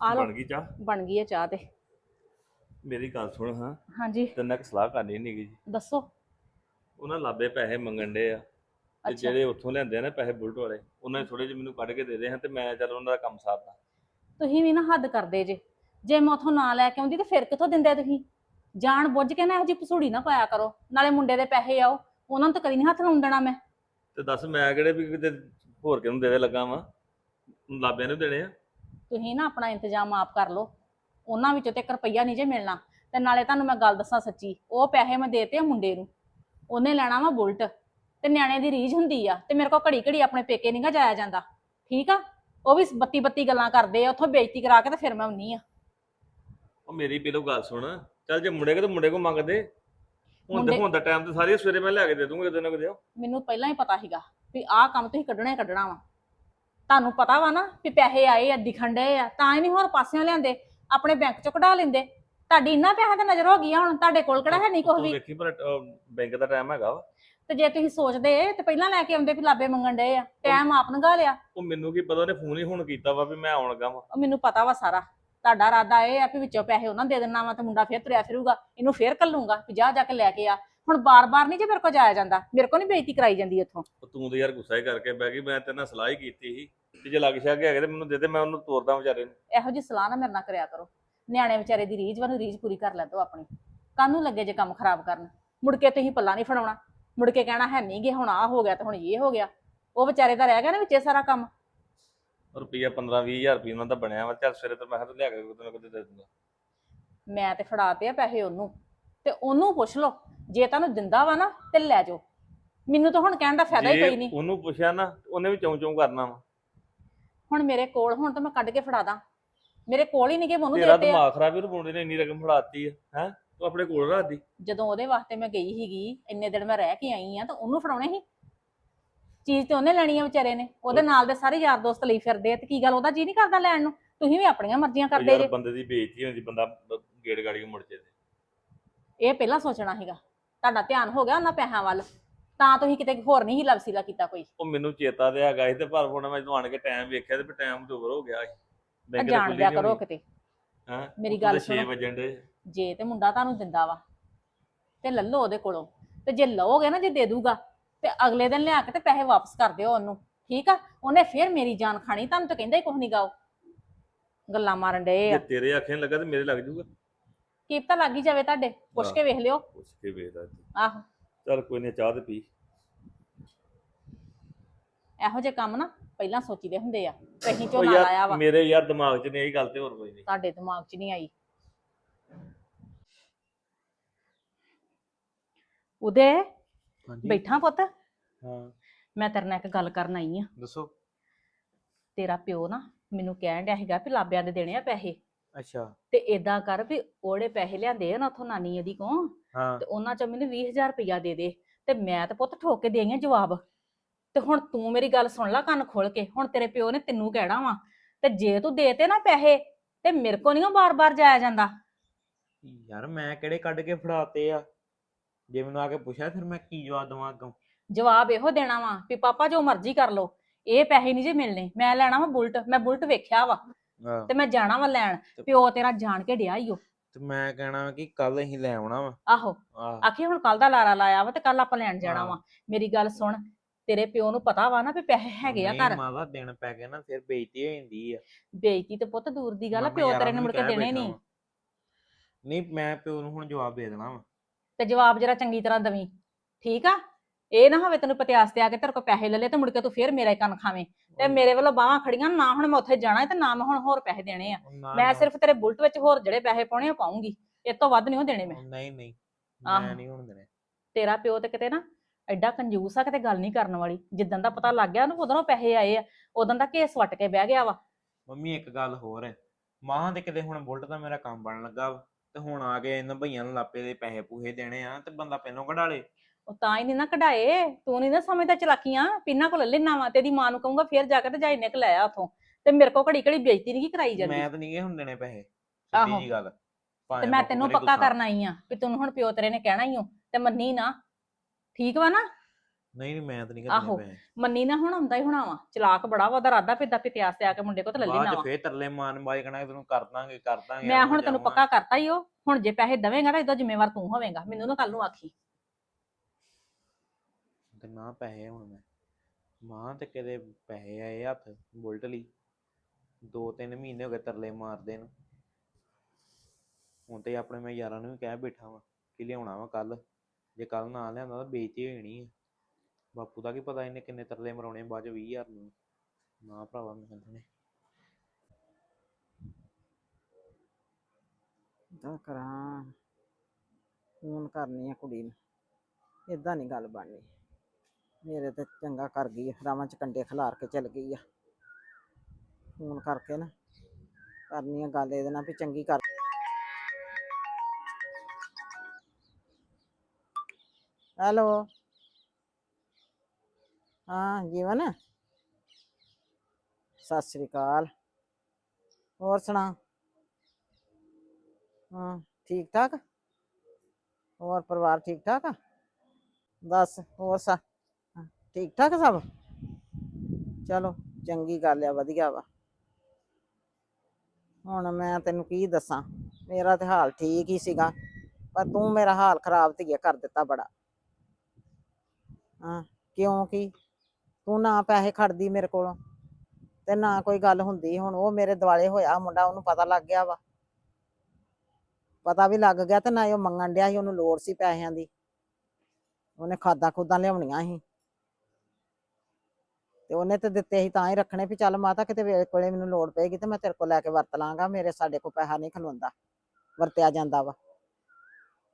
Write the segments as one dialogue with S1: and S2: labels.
S1: ਆ ਲਓ
S2: ਬਣ ਗਈ ਚਾਹ?
S1: ਬਣ ਗਈ ਹੈ ਚਾਹ ਤੇ।
S2: ਮੇਰੀ ਗੱਲ ਸੁਣ ਹਾਂ।
S1: ਹਾਂਜੀ।
S2: ਤੇਰੇ ਨਾਲ ਇੱਕ ਸਲਾਹ ਕਰਨੀ ਨੀਗੀ ਜੀ
S1: ਦੱਸੋ।
S2: ਉਹਨਾਂ ਲਾਬੇ ਪੈਸੇ ਮੰਗਣ ਦੇ ਆ। ਤੇ
S1: ਅੱਛਾ।
S2: ਜਿਹੜੇ ਉੱਥੋਂ ਲਿਆਂਦੇ ਆ ਨਾ ਪੈਸੇ ਬੁਲਟ ਵਾਲੇ ਉਹਨਾਂ ਨੇ ਥੋੜੇ ਜਿਹੇ ਮੈਨੂੰ ਕੱਢ ਕੇ ਦੇ ਦੇ ਹਾਂ ਤੇ ਮੈਂ ਚੱਲ ਉਹਨਾਂ ਦਾ ਕੰਮ ਸਾਰਦਾ।
S1: ਤੁਸੀਂ ਵੀ ਨਾ ਹੱਦ ਕਰਦੇ ਜੇ। ਜੇ ਮੈਂ ਉਥੋਂ ਨਾ ਲੈ ਕੇ ਆਉਂਦੀ ਤੇ ਫਿਰ ਕਿੱਥੋਂ ਦਿੰਦੇ ਤੁਸੀਂ? ਜਾਣ ਬੁੱਝ ਕੇ ਨਾ ਇਹੋ ਜਿਹੀ ਪਸੂੜੀ ਨਾ ਪਾਇਆ ਕਰੋ। ਨਾਲੇ ਮੁੰਡੇ ਦੇ ਪੈਸੇ ਆਓ ਉਹਨਾਂ ਨੂੰ ਤਾਂ ਕਦੀ ਨਹੀਂ ਹੱਥ ਲਾਉਣ ਦੇਣਾ ਮੈਂ।
S2: ਤੇ ਦੱਸ ਮੈਂ ਕਿਹੜੇ ਵੀ ਕਿਤੇ ਹੋਰ ਕਿਹਨੂੰ ਦੇ ਦੇ ਲੱਗਾ ਵਾਂ? ਲਾਬਿਆਂ ਨੂੰ ਦੇਣੇ ਆ?
S1: ਤੁਸੀਂ ਨਾ ਆਪਣਾ ਇੰਤਜ਼ਾਮ ਆਪ ਕਰ ਲਓ। ਉਹਨਾਂ ਵਿੱਚੋਂ ਤੇ ਇੱਕ ਰੁਪਈਆ ਨਹੀਂ ਜੇ ਮਿਲਣਾ। ਤੇ ਨਾਲੇ ਤੁਹਾਨੂੰ ਮੈਂ ਗੱਲ ਦੱਸਾਂ ਸੱਚੀ ਉਹ ਪੈਸੇ ਮੈਂ ਦੇਤੇ ਆ ਮੁੰਡੇ ਨੂੰ। ਉਹਨੇ ਲੈਣਾ ਵਾ ਬੁਲਟ। ਤੇ ਨਿਆਣੇ ਦੀ ਰੀਝ ਹੁੰਦੀ ਆ। ਤੇ ਮੇਰੇ ਕੋਲ ਘੜੀ ਘੜੀ ਆਪਣੇ ਪੇਕੇ ਨਹੀਂਗਾ ਜਾਇਆ ਜਾਂਦਾ। ਠੀਕ ਆ? ਉਹ ਵੀ ਬੱਤੀ ਬੱਤੀ ਗੱਲਾਂ ਕਰਦੇ ਆ ਉੱਥੋਂ ਬੇਇੱਜ਼ਤੀ ਕਰਾ ਕੇ ਤੇ ਫਿਰ ਮੈਂ ਆਉਣੀ ਆ।
S2: ਉਹ ਮੇਰੀ ਪਹਿਲੋਂ ਗੱਲ ਸੁਣ। ਚੱਲ ਜੇ ਮੁੰਡੇ ਕੋ ਤੇ ਮੁੰਡੇ ਕੋ ਮੰਗਦੇ। ਹੁਣ
S1: ਮੁੰਡੇ-
S2: ਹੁਣ ਦਾ ਟਾਈਮ ਤੇ ਸਾਰੀ ਸਵੇਰੇ ਮੈਂ ਲਿਆ ਕੇ ਦੇ ਦੂੰਗਾ ਕਿਤੇ ਨਾ ਕਿਤੇ।
S1: ਮੈਨੂੰ ਪਹਿਲਾਂ ਹੀ ਪਤਾ ਸੀਗਾ ਵੀ ਆਹ ਕੰਮ ਤੁਸੀਂ ਕੱਢਣਾ ਹੀ ਕੱਢਣਾ ਵਾ। ਤੁਹਾਨੂੰ ਪਤਾ ਵਾ ਨਾ ਵੀ ਪੈਸੇ ਆਏ ਆ ਦਿਖਣ ਡਏ ਆ ਤਾਂ ਹੀ ਨਹੀਂ ਹੋਰ ਪਾਸਿਓਂ ਲਿਆਂਦੇ ਆਪਣੇ ਬੈਂਕ ਚੋਂ ਕਢਾ ਲੈਂਦੇ। ਤੁਹਾਡੀ ਇੰਨਾ ਪੈਸਾ ਤੇ ਨਜ਼ਰ ਹੋ ਗਈ ਆ ਹੁਣ ਤੁਹਾਡੇ ਕੋਲ ਕਿਹੜਾ ਹੈ ਨਹੀਂ
S2: ਤੂੰ
S1: ਵੀ?
S2: ਵੇਖੀ ਪਰ ਬੈਂਕ ਦਾ ਟਾਈਮ ਹੈਗਾ ਵਾ।
S1: ਤੇ ਜੇ ਤੁਸੀਂ ਸੋਚਦੇ ਤੇ ਪਹਿਲਾਂ ਲੈ ਕੇ ਆਉਂਦੇ ਵੀ ਲਾਬੇ ਮੰਗਣ ਡਏ ਆ ਟਾਈਮ ਆਪ ਨਗਾ ਲਿਆ।
S2: ਉਹ ਮੈਨੂੰ ਕੀ ਪਤਾ ਉਹਨੇ ਫੋਨ ਹੀ ਹੁਣ ਕੀਤਾ ਵਾ ਵੀ ਮੈਂ ਆਉਣ ਲੱਗਾ ਵਾ।
S1: ਉਹ ਮੈਨੂੰ ਪਤਾ ਵਾ ਸਾਰਾ। ਤੁਹਾਡਾ ਇਰਾਦਾ ਇਹ ਆ ਵੀ ਵਿੱਚੋਂ ਪੈਸੇ ਉਹਨਾਂ ਦੇ ਦੇਣਾ ਵਾ ਤੇ ਮੁੰਡਾ ਫੇਰ ਤੁਰਿਆ ਫਿਰੂਗਾ ਇਹਨੂੰ ਫੇਰ ਕੱਲੂਗਾ ਵੀ ਜਾ ਜਾ ਕੇ ਲੈ ਕੇ ਆ। ਹੁਣ ਬਾਰ-ਬਾਰ ਨਹੀਂ ਜੇ ਮੇਰੇ ਕੋਲ ਜਾਇਆ ਜਾਂਦਾ ਮੇਰੇ ਕੋਲ ਨਹੀਂ ਬੇਇੱਜ਼ਤੀ ਕਰਾਈ ਜਾਂਦੀ ਇੱਥੋਂ।
S2: ਉਹ ਤੂੰ ਤੇ ਯਾਰ ਗੁੱਸਾ ਹੀ ਕਰਕੇ ਬਹਿ ਗਈ ਮੈਂ ਤੇਰੇ ਨਾਲ ਸਲਾਹ ਹੀ ਕੀਤੀ ਸੀ ਕਿ ਜੇ ਲੱਗ ਛੱਗ ਹੈਗੇ ਤੇ ਮੈਨੂੰ ਦੇ ਦੇ ਮੈਂ ਉਹਨੂੰ ਤੋਰਦਾ ਵਿਚਾਰੇ ਨੂੰ।
S1: ਇਹੋ ਜੀ ਸਲਾਹ ਨਾ ਮੇਰੇ ਨਾਲ ਕਰਿਆ ਕਰੋ। ਨਿਆਣੇ ਵਿਚਾਰੇ ਦੀ ਰੀਝ ਵਨ ਰੀਝ ਪੂਰੀ ਕਰ ਲੈ ਦੋ ਆਪਣੀ। ਕਾਹਨੂੰ ਲੱਗੇ ਜੇ ਕੰਮ ਖਰਾਬ ਕਰਨ। ਮੁੜ ਕੇ ਤੁਸੀਂ ਪੱਲਾ ਨਹੀਂ ਫੜਾਉਣਾ। ਮੁੜ ਕੇ ਕਹਿਣਾ ਹੈ ਨਹੀਂ ਗੇ ਹੁਣ ਆ ਹੋ ਗਿਆ ਤੇ ਹੁਣ ਇਹ ਹੋ ਗਿਆ। ਉਹ ਵਿਚਾਰੇ ਦਾ ਰਹਿ ਗਿਆ ਨਾ ਵਿੱਚੇ ਸਾਰਾ ਕੰਮ।
S2: ਰੁਪਈਆ 15 20000 ਰੁਪਏ ਉਹਨਾਂ ਦਾ ਬਣਿਆ ਵਾ। ਚੱਲ ਸਵੇਰੇ ਤੇ ਮੈਂ ਕਿਹਾ ਤੂੰ ਲਿਆ ਕੇ ਕਿਤੇ ਨਾ ਕਿਤੇ ਦੇ ਦੂੰਗਾ
S1: ਮੈਂ ਤੇ ਫੜਾਤੇ ਆ ਪੈਸੇ ਉਹਨੂੰ। ਤੇ ਉਹਨੂੰ ਪੁੱਛ ਲਓ। ਜੇ ਤੁਹਾਨੂੰ ਦਿੰਦਾ ਵਾ ਨਾ ਤੇ ਲੈ ਜਾਓ। ਮੈਨੂੰ ਤਾਂ ਹੁਣ ਕਹਿਣ ਦਾ ਫਾਇਦਾ ਹੀ ਕੋਈ
S2: ਜੇ
S1: ਨਹੀਂ।
S2: ਉਹਨੂੰ ਪੁੱਛਿਆ ਨਾ ਉਹਨੇ ਵੀ ਚੌਂ ਚੌਂ ਕਰਨਾ ਵਾ।
S1: ਹੁਣ ਮੇਰੇ ਕੋਲ ਹੁਣ ਤਾਂ ਮੈਂ ਕੱਢ ਕੇ ਫੜਾ ਦਾਂ। ਮੇਰੇ ਕੋਲ ਹੀ ਨਹੀਂ ਕਿ ਮੈਂ ਉਹਨੂੰ
S2: ਤੇਰਾ
S1: ਦੇਤੇ
S2: ਦਿਮਾਗ ਖਰਾਬ ਹੀ ਉਹਨੂੰ ਨੇ ਇੰਨੀ ਰਕਮ ਫੜਾਤੀ ਆ ਹੈ? ਤੂੰ ਆਪਣੇ ਕੋਲ ਰੱਖ ਦੀ।
S1: ਜਦੋਂ ਉਹਦੇ ਵਾਸਤੇ ਮੈਂ ਗਈ ਸੀਗੀ ਇੰਨੇ ਦਿਨ ਮੈਂ ਰਹਿ ਕੇ ਆਈ ਆ ਤਾਂ ਉਹਨੂੰ ਫੜਾਉਣੇ ਸੀ। ਚੀਜ਼ ਤੇ ਉਹਨੇ ਲੈਣੀ ਆ ਵਿਚਾਰੇ ਨੇ। ਉਹਦੇ ਨਾਲ ਦੇ ਸਾਰੇ ਯਾਰ ਦੋਸਤ ਲਈ ਫਿਰਦੇ ਆ ਤੇ ਕੀ ਗੱਲ ਉਹਦਾ ਜੀ ਨਹੀਂ ਕਰਦਾ ਲੈਣ ਨੂੰ? ਤੁਸੀਂ ਵੀ ਆਪਣੀਆਂ ਮਰਜ਼ੀਆਂ ਕਰਦੇ
S2: ਯਾਰ
S1: ਜੇ।
S2: ਬੰਦੇ ਦੀ ਬੇਇੱਜ਼ਤੀ ਹੁੰਦੀ ਬੰਦਾ ਗੇੜ ਗਾੜੀ ਕੇ ਮੁੜ ਜੇ ਤੇ।
S1: ਇਹ ਪਹਿਲਾਂ ਸੋਚਣਾ ਸੀਗਾ। ਤੁਹਾਡਾ ਧਿਆਨ ਹੋ ਗਿਆ ਉਹਨਾਂ ਪੈਸਿਆਂ ਵੱਲ। ਤਾਂ ਤੁਸੀਂ ਕਿਤੇ ਹੋਰ ਨਹੀਂ ਲਵਸੀਲਾ ਕੀਤਾ ਕੋਈ।
S2: ਉਹ ਮੈਨੂੰ ਚੇਤਾ ਤੇ ਹੈਗਾ ਸੀ ਤੇ ਪਰ ਹੁਣ ਮੈਂ ਜਦੋਂ ਆਣ ਕੇ ਟਾਈਮ ਵੇਖਿਆ ਤੇ ਟਾਈਮ ਤੇ ਹੋ ਗਿਆ ਸੀ।
S1: ਤਾਂ
S2: ਬੈਂਕ
S1: ਜਾਣ ਦਿਆ ਕਰੋ ਕਿਤੇ।
S2: ਹਾਂ?
S1: ਮੇਰੀ ਗੱਲ
S2: 6
S1: ਸੁਣੋ।
S2: ਵਜਣ ਦੇ
S1: ਜੇ ਤੇ ਮੁੰਡਾ ਤੁਹਾਨੂੰ ਦਿੰਦਾ ਵਾ ਤੇ ਲੱਲੋ ਉਹਦੇ ਕੋਲੋਂ। ਤੇ ਜੇ ਲਓਗੇ ਨਾ ਜੇ ਦੇ ਦੂਗਾ ਤੇ ਅਗਲੇ ਦਿਨ ਲਿਆ ਕੇ ਤੇ ਪੈਸੇ ਵਾਪਸ ਕਰ ਦਿਓ ਉਹਨੂੰ। ਠੀਕ ਆ? ਉਹਨੇ ਫੇਰ ਮੇਰੀ ਜਾਨ ਖਾਣੀ ਤੁਹਾਨੂੰ ਤਾਂ ਕਹਿੰਦਾ ਹੀ ਕੁਝ ਨਹੀਂ ਗਾਓ ਗੱਲਾਂ ਮਾਰਨ ਡਏ
S2: ਜੇ
S1: ਆ
S2: ਤੇਰੇ ਅੱਖੇ ਨੀ ਲੱਗਾ ਤੇ ਮੇਰੇ ਲੱਗ ਜਾਊਗਾ
S1: ਕੀ ਪਤਾ ਲੱਗ ਹੀ ਜਾਵੇ ਤੁਹਾਡੇ ਪੁੱਛ ਕੇ ਵੇਖ ਲਿਓ।
S2: ਪੁੱਛ ਕੇ ਵੇਖਦਾ ਜੀ।
S1: ਆਹੋ।
S2: ਚੱਲ ਕੋਈ ਨਹੀਂ ਚਾਹ ਤੇ ਪੀ।
S1: ਇਹੋ ਜਿਹੇ ਕੰਮ ਨਾ ਪਹਿਲਾਂ ਸੋਚੀਦੇ ਹੁੰਦੇ ਆ
S2: ਉਹ
S1: ਝੋਨਾ ਲਾਇਆ
S2: ਯਾਰ
S1: ਵਾ?
S2: ਮੇਰੇ ਯਾਰ ਦਿਮਾਗ 'ਚ ਨਹੀਂ ਇਹ ਗੱਲ ਤੇ ਹੋਰ ਕੋਈ ਨਹੀਂ
S1: ਤੁਹਾਡੇ ਦਿਮਾਗ 'ਚ ਨਹੀਂ ਆਈ। ਉਦੇ
S3: ਹਾਂਜੀ।
S1: ਬੈਠਾ ਪੁੱਤ?
S3: ਹਾਂ।
S1: ਮੈਂ ਤੇਰੇ ਨਾਲ ਇੱਕ ਗੱਲ ਕਰਨ ਆਈ ਆ।
S3: ਦੱਸੋ।
S1: ਤੇਰਾ ਪਿਓ ਨਾ ਮੈਨੂੰ ਕਹਿਣ ਡਿਆ ਸੀਗਾ ਵੀ ਲਾਬਿਆਂ ਦੇ ਦੇਣੇ ਆ ਪੈਸੇ।
S3: ਅੱਛਾ।
S1: ਤੇ ਏਦਾਂ ਕਰ ਵੀ ਉਹੜੇ ਪੈਸੇ ਲਿਆਂਦੇ ਆ ਨਾ ਉਥੋਂ ਨਾਨੀ ਇਹਦੀ ਕੋ
S3: ਹਾਂ।
S1: ਤੇ ਉਹਨਾਂ ਚ ਮੈਨੂੰ 20000 ਰੁਪਇਆ ਦੇ ਦੇ ਤੇ ਮੈਂ ਤਾਂ ਪੁੱਤ ਠੋਕ ਕੇ ਦੇ ਆਈ ਆਂ ਜਵਾਬ। ਤੇ ਹੁਣ ਤੂੰ ਮੇਰੀ ਗੱਲ ਸੁਣ ਲੈ ਕੰਨ ਖੋਲ ਕੇ ਹੁਣ ਤੇਰੇ ਪਿਓ ਨੇ ਤੈਨੂੰ ਕਹਿਣਾ ਵਾ ਤੇ ਜੇ ਤੂੰ ਦੇਤੇ ਨਾ ਪੈਸੇ ਤੇ ਮੇਰੇ ਕੋ ਨਹੀਂ ਬਾਰ-ਬਾਰ ਜਾਇਆ ਜਾਂਦਾ।
S3: ਯਾਰ ਮੈਂ ਕਿਹੜੇ ਕੱਢ ਕੇ ਫੜਾਤੇ ਆ? ਜੇ ਮੈਨੂੰ ਆ ਕੇ ਪੁੱਛਿਆ ਫਿਰ ਮੈਂ ਕੀ ਜਵਾਬ ਦਵਾਂ ਅੱਗੋਂ?
S1: ਜਵਾਬ ਇਹੋ ਦੇਣਾ ਵਾ ਵੀ ਪਾਪਾ ਜੋ ਮਰਜ਼ੀ ਕਰ ਲੋ ਇਹ ਪੈਸੇ ਨਹੀਂ ਜੇ ਮਿਲਣੇ ਮੈਂ ਲੈਣਾ ਵਾ ਬੁਲਟ ਮੈਂ ਬੁਲਟ ਵੇਖਿਆ ਵਾ। ਤੇ ਮੈਂ ਜਾਣਾ ਵਾ ਲੈਣ ਪਿਓ ਤੇਰਾ ਜਾਣ ਕੇ ਡਿਆ ਈ ਓ।
S3: ਤੇ ਮੈਂ ਕਹਿਣਾ ਕਿ ਕੱਲ ਅਸੀਂ ਲੈ ਆਉਣਾ ਵਾ।
S1: ਆਹੋ।
S3: ਆਹ।
S1: ਆਖੀ ਹੁਣ ਕੱਲ ਦਾ ਲਾਰਾ ਲਾਇਆ ਵਾ ਤੇ ਕੱਲ ਆਪਾਂ ਲੈਣ ਜਾਣਾ ਵਾ। ਮੇਰੀ ਗੱਲ ਸੁਣ ਤੇਰੇ ਪਿਓ ਨੂੰ ਪਤਾ ਵਾ ਨਾ ਵੀ ਪੈਸੇ ਹੈਗੇ ਆ
S3: ਨਹੀਂ
S1: ਘਰ
S3: ਮਾਦਾ ਦਿਨ ਪੈ ਗਏ ਨਾ ਫਿਰ ਬੇਇੱਜ਼ਤੀ ਹੋ ਜਾਂਦੀ ਆ।
S1: ਬੇਇੱਜ਼ਤੀ ਤੇ ਪੁੱਤ ਦੂਰ ਦੀ ਗੱਲ ਆ ਪਿਓ
S3: ਯਾਰਾਂ
S1: ਤੇਰੇ ਨੇ
S3: ਨੂੰ
S1: ਮੁੜ ਕੇ
S3: ਕਹਿ
S1: ਦੇਣੇ
S3: ਬੈਠਾ
S1: ਨਹੀਂ।
S3: ਵਾਂ। ਨਹੀਂ ਮੈਂ ਪਿਓ ਨੂੰ ਹੁਣ ਜਵਾਬ ਦੇ ਦੇਣਾ ਵਾ।
S1: ਤੇ ਜਵਾਬ ਜਰਾ ਚੰਗੀ ਤਰ੍ਹਾਂ ਦਵੀਂ। ਠੀਕ ਆ? ਇਹ ਨਾ ਹੋਵੇ ਤੈਨੂੰ ਪਤਿਆਸ ਤੇ ਆ ਕੇ ਤੇਰੇ ਕੋਲ ਪੈਸੇ ਲੈ ਲੈ ਤੇ ਮੁੜ ਕੇ ਤੂੰ ਫੇਰ ਮੇਰਾ ਹੀ ਕੰਨ ਖਾਵੇਂ। ਤੇ ਮੇਰੇ ਵੱਲੋਂ ਬਾਹਾਂ ਖੜੀਆਂ ਨਾ ਹੁਣ ਮੈਂ ਉੱਥੇ ਜਾਣਾ ਤੇ ਨਾ ਮੈਂ ਹੁਣ ਹੋਰ ਪੈਸੇ ਦੇਣੇ ਆ।
S3: ਨਾ-
S1: ਮੈਂ
S3: ਨਾ,
S1: ਸਿਰਫ ਤੇਰੇ ਬੁਲਟ ਵਿੱਚ ਹੋਰ ਜਿਹੜੇ ਪੈਸੇ ਪਾਉਣੇ ਆ ਪਾਉਂਗੀ। ਇਹ ਤੋਂ ਵੱਧ ਨਹੀਂ ਉਹ ਦੇਣੇ ਮੈਂ।
S3: ਨਹੀਂ ਨਹੀਂ।
S1: ਆਹੋ।
S3: ਮੈਂ ਨਹੀਂ ਹੁਣ ਦੇਣੇ।
S1: ਤੇਰਾ ਪਿਓ ਤੇ ਕਿਤੇ ਨਾ ਐਡਾ ਕੰਜੂਸ ਆ ਕਿਤੇ ਗੱਲ ਨਹੀਂ ਕਰਨ ਵਾਲੀ। ਜਿੱਦਾਂ ਦਾ ਪਤਾ ਲੱਗ ਗਿਆ ਉਹਨੂੰ ਉਦੋਂ ਪੈਸੇ ਆਏ ਆ। ਉਦੋਂ ਦਾ ਕੇਸ ਵੱਟ ਕੇ ਬਹਿ ਗਿਆ ਵਾ।
S3: ਮੰਮੀ ਇੱਕ ਗੱਲ ਹੋਰ ਹੈ। ਮਾਹਾਂ ਦੇ ਕਿਤੇ ਹੁਣ ਬੁਲਟ ਦਾ ਮੇਰਾ ਕੰਮ ਬਣਨ ਲੱਗਾ ਵਾ। ਤੇ ਹੁਣ ਆ ਕੇ ਇਹਨਾਂ ਭਈਆਂ ਨੂੰ ਲਾਪੇ ਦੇ ਪੈਸੇ ਪੂਹੇ ਦੇਣੇ ਆ ਤੇ ਬੰਦਾ ਪਹਿਲੋਂ ਕਢਾ ਲੇ।
S1: ਉਹ ਤਾਂ ਹੀ ਨਹੀਂ ਨਾ ਕਢਾਏ ਤੂੰ ਨਹੀਂ ਨਾ ਸਮਝਦਾ ਚਲਾਕੀਆਂ ਪਿੰਨਾ ਕੋਲ ਲੈਣਾ ਵਾ ਤੇਰੀ ਮਾਂ ਨੂੰ ਕਹੂੰਗਾ ਫੇਰ ਜਾ ਕੇ ਤੇ ਜਾਈ ਨਿਕ ਲੈ ਆ ਉਥੋਂ ਤੇ ਮੇਰੇ ਕੋ ਘੜੀ ਘੜੀ ਬੇਇੱਜ਼ਤੀ ਨਹੀਂ ਕਰਾਈ ਜਾਂਦੀ
S3: ਮੈਂ ਤਾਂ ਨਹੀਂ ਗੇ ਹੁਣ ਦੇਣੇ ਪੈਸੇ
S1: ਆਹੋ।
S3: ਸਿੱਧੀ ਜੀ ਗੱਲ
S1: ਤੇ ਮੈਂ ਤੈਨੂੰ ਪੱਕਾ। ਕਰਨ ਆਈ ਆ ਵੀ ਤੈਨੂੰ ਹੁਣ ਪਿਓ ਤੇਰੇ ਨੇ ਕਹਿਣਾ ਹੀ ਹੋ ਤੇ ਮੰਨੀ ਨਾ ਠੀਕ ਵਾ ਨਾ
S3: ਨਹੀਂ ਨਹੀਂ ਮੈਂ ਤਾਂ ਨਹੀਂ
S1: ਆਹੋ।
S3: ਕਰਨੇ ਪੈਸੇ
S1: ਮੰਨੀ ਨਾ ਹੁਣ ਆਉਂਦਾ ਹੀ ਹੋਣਾ ਵਾ ਚਲਾਕ ਬੜਾ ਵਾ ਉਹਦਾ ਰਾਦਾ ਪਿੱਦਾ ਪਿਤਿਆਸ ਤੇ ਆ ਕੇ ਮੁੰਡੇ ਕੋ ਤੇ ਲੈ ਲੈਣਾ
S3: ਬਾਅਦ
S1: ਵਾ
S3: ਫੇਰ ਤਰਲੇ ਮਾਰਨ ਬਾਜ ਕਹਣਾ ਤੈਨੂੰ ਕਰ ਦਾਂਗੇ ਕਰ ਦਾਂਗੇ
S1: ਮੈਂ ਹੁਣ ਤੈਨੂੰ। ਪੱਕਾ ਕਰਤਾ ਹੀ ਉਹ ਹੁਣ ਜੇ ਪੈਸੇ ਦੇਵੇਂਗਾ ਤਾਂ ਇਹਦਾ ਜ਼ਿੰਮੇਵਾਰ ਤੂੰ ਹੋਵੇਂਗਾ ਮੈਨੂੰ ਨਾ ਕੱਲ ਨੂੰ ਆਖੀ
S3: ਤੇ ਨਾ ਪੈਸੇ ਹੁਣ ਮੈਂ। ਮਾਂ ਤੇ ਕਿਤੇ ਪੈਸੇ ਆਏ ਹੱਥ ਬੁਲਟ ਲਈ। ਦੋ ਤਿੰਨ ਮਹੀਨੇ ਹੋ ਗਏ ਤਰਲੇ ਮਾਰਦੇ ਨੂੰ। ਹੁਣ ਤੇ ਆਪਣੇ ਮੈਂ ਯਾਰਾਂ ਨੂੰ ਵੀ ਕਹਿ ਬੈਠਾ ਵਾਂ ਕਿ ਲਿਆਉਣਾ ਵਾ ਕੱਲ ਜੇ ਕੱਲ ਨਾ ਲਿਆਂਦਾ ਤਾਂ ਬੇਇੱਜ਼ਤੀ ਹੋ ਜਾਣੀ ਹੈ ਬਾਪੂ ਦਾ ਕੀ ਪਤਾ ਇਹਨੇ ਕਿੰਨੇ ਤਰਲੇ ਮਰਾਉਣੇ ਬਾਅਦ ਚ 20000 ਨੂੰ। ਨਾ ਭਰਾਵਾ ਮੈਂ ਕਹਿੰਦਾ ਨੇ
S4: ਦਾ ਕਰਾਂ। ਫੋਨ ਕਰਨੀ ਆ ਕੁੜੀ ਨੂੰ। ਇਦਾਂ ਨਹੀਂ ਗੱਲ ਬਣਨੀ। ਮੇਰੇ ਤੇ ਚੰਗਾ ਕਰ ਗਈ ਆ, ਰਾਵਾਂ ਚ ਕੰਡੇ ਖਿਲਾਰ ਕੇ ਚਲ ਗਈ ਆ ਫੋਨ ਕਰਕੇ ਨਾ ਕਰਨੀ ਆ ਗੱਲ ਇਹਦੇ ਨਾਲ ਵੀ ਚੰਗੀ ਕਰ ਹੈਲੋ ਹਾਂ ਜੀਵਨ ਸਤਿ ਸ੍ਰੀ ਅਕਾਲ ਹੋਰ ਸੁਣਾ ਹਾਂ ਠੀਕ ਠਾਕ ਹੋਰ ਪਰਿਵਾਰ ਠੀਕ ਠਾਕ ਆ ਬਸ ਹੋਰ ਸਾ ਹਾਂ, ਠੀਕ ਠਾਕ ਸਭ? ਚਲੋ, ਚੰਗੀ ਗੱਲ ਆ, ਵਧੀਆ ਵਾ। ਹੁਣ ਮੈਂ ਤੈਨੂੰ ਕੀ ਦੱਸਾਂ, ਮੇਰਾ ਤੇ ਹਾਲ ਠੀਕ ਹੀ ਸੀਗਾ, ਪਰ ਤੂੰ ਮੇਰਾ ਹਾਲ ਖਰਾਬ ਧੀਏ ਕਰ ਦਿੱਤਾ ਬੜਾ। ਹਾਂ, ਕਿਉਂ ਕੀ? ਤੂੰ ਨਾ ਪੈਸੇ ਖੜਦੀ ਮੇਰੇ ਕੋਲੋਂ, ਤੇ ਨਾ ਕੋਈ ਗੱਲ ਹੁੰਦੀ ਹੁਣ, ਉਹ ਮੇਰੇ ਦਿਵਾਲੇ ਹੋਇਆ, ਮੁੰਡਾ ਉਹਨੂੰ ਪਤਾ ਲੱਗ ਗਿਆ ਵਾ। ਪਤਾ ਵੀ ਲੱਗ ਗਿਆ ਤੇ ਨਾ ਹੀ ਉਹ ਮੰਗਣ ਡਿਆ ਸੀ, ਉਹਨੂੰ ਲੋੜ ਸੀ ਪੈਸਿਆਂ ਦੀ। ਉਹਨੇ ਖਾਦਾਂ ਖੁਦਾਂ ਲਿਆਉਣੀਆਂ ਸੀ। ਤੇ ਉਹਨੇ ਤੇ ਦਿੱਤੇ ਸੀ ਤਾਂ ਹੀ ਰੱਖਣੇ ਵੀ ਚੱਲ ਮਾਤਾ ਕਿਤੇ ਵੇਲੇ ਕੋਲੇ ਮੈਨੂੰ ਲੋੜ ਪਏਗੀ ਤੇ ਮੈਂ ਤੇਰੇ ਕੋਲ ਲੈ ਕੇ ਵਰਤ ਲਾਂਗਾ, ਮੇਰੇ ਸਾਡੇ ਕੋਲ ਪੈਸਾ ਨਹੀਂ ਖਲੋਂਦਾ, ਵਰਤਿਆ ਜਾਂਦਾ ਵਾ।